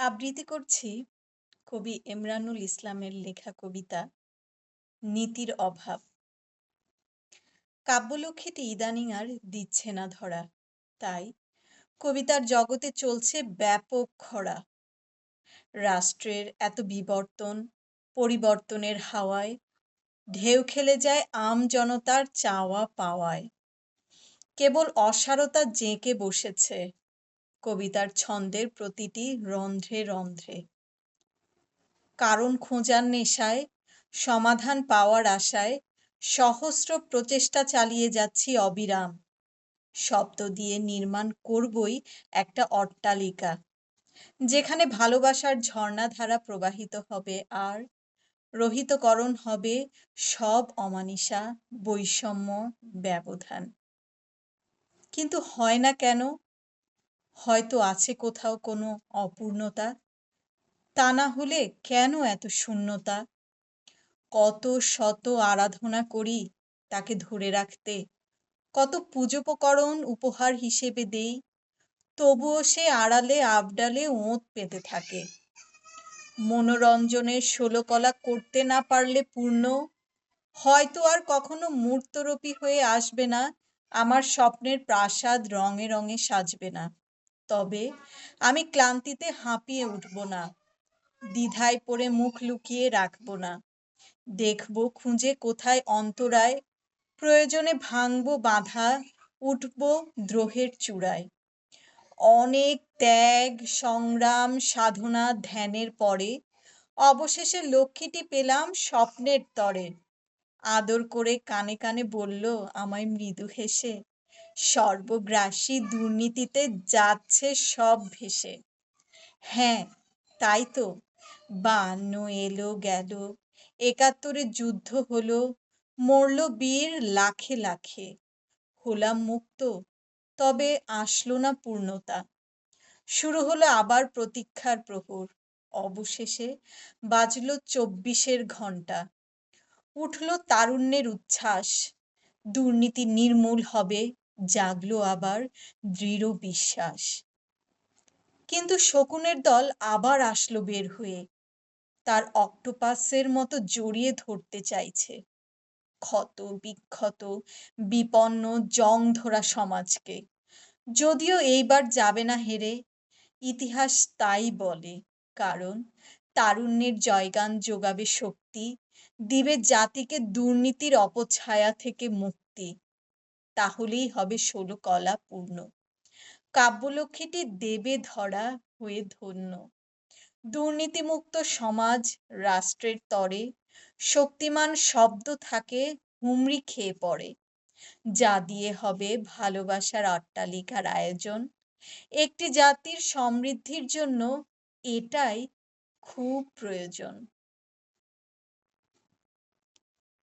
আবৃত্তি করছি কবি এমরানুল ইসলামের লেখা কবিতা নীতির অভাব। কাব্যলক্ষ্মীটি ইদানিং আর দিচ্ছে না ধরা। তাই কবিতার জগতে চলছে ব্যাপক খরা। রাষ্ট্রের এত বিবর্তন, পরিবর্তনের হাওয়ায় ঢেউ খেলে যায় আম জনতার চাওয়া পাওয়ায়। কেবল অসারতা জেঁকে বসেছে কবিতার ছন্দের প্রতিটি রন্ধ্রে রন্ধ্রে। কারণ খোঁজার নেশায়, সমাধান পাওয়ার আশায়, সহস্র প্রচেষ্টা চালিয়ে যাচ্ছি অবিরাম। শব্দ দিয়ে নির্মাণ করবই একটা অট্টালিকা, যেখানে ভালোবাসার ঝর্ণাধারা প্রবাহিত হবে আর রহিতকরণ হবে সব অমানিসা, বৈষম্য, ব্যবধান। কিন্তু হয় না কেন হয়তো আছে কোথাও কোনো অপূর্ণতা? তা না হলে কেন এত শূন্যতা? কত শত আরাধনা করি তাকে ধরে রাখতে। কত পুজোপকরণ উপহার হিসেবে দেই, তবুও সে আড়ালে আবডালে ওঁত পেতে থাকে। মনোরঞ্জনের ষোলকলা করতে না পারলে পূর্ণ, হয়তো আর কখনো মূর্তরূপী হয়ে আসবে না, আমার স্বপ্নের প্রাসাদ রঙে রঙে সাজবে না। তবে আমি ক্লান্তিতে হাঁপিয়ে উঠব না, দ্বিধায় পড়ে মুখ লুকিয়ে রাখব না। দেখব খুঁজে কোথায় অন্তরায়, প্রয়োজনে ভাঙব বাধা, উঠব দ্রোহের চূড়ায়। অনেক ত্যাগ, সংগ্রাম, সাধনা, ধ্যানের পরে অবশেষে লক্ষ্মীটি পেলাম স্বপ্নের তরে। আদর করে কানে কানে বলল, আমায় মৃদু হেসে সর্বগ্রাসী দুর্নীতিতে যাচ্ছে সব ভেসে। হ্যাঁ তাই তো। বান্ন এলো, গেল, একাত্তরে যুদ্ধ হলো, মরল বীর লাখে লাখে। হলাম মুক্ত, তবে আসলো না পূর্ণতা। শুরু হলো আবার প্রতীক্ষার প্রহর। অবশেষে বাজলো চব্বিশের ঘণ্টা উঠল তারুণ্যের উচ্ছ্বাস। দুর্নীতি নির্মূল হবে জাগলো আবার দৃঢ় বিশ্বাস। কিন্তু শকুনের দল আবার আসলো বের হয়ে। তার অক্টোপাসের মতো জড়িয়ে ধরতে চাইছে। ক্ষত, বিক্ষত, বিপন্ন জং ধরা সমাজকে। যদিও এইবার যাবে না হেরে, ইতিহাস তাই বলে, কারণ তারুণ্যের জয়গান যোগাবে শক্তি, দিবে জাতিকে দুর্নীতির অপছায়া থেকে মুক্তি। তাহলেই হবে ষোলো কলা পূর্ণ। কাব্যলক্ষ্মীটি দেবে ধরা হয়ে ধন্য। দুর্নীতিমুক্ত সমাজ রাষ্ট্রের তরে, শক্তিমান শব্দ থাকে হুমড়ি খেয়ে পড়ে। যা দিয়ে হবে ভালোবাসার অট্টালিকার আয়োজন। একটি জাতির সমৃদ্ধির জন্য এটাই খুব প্রয়োজন।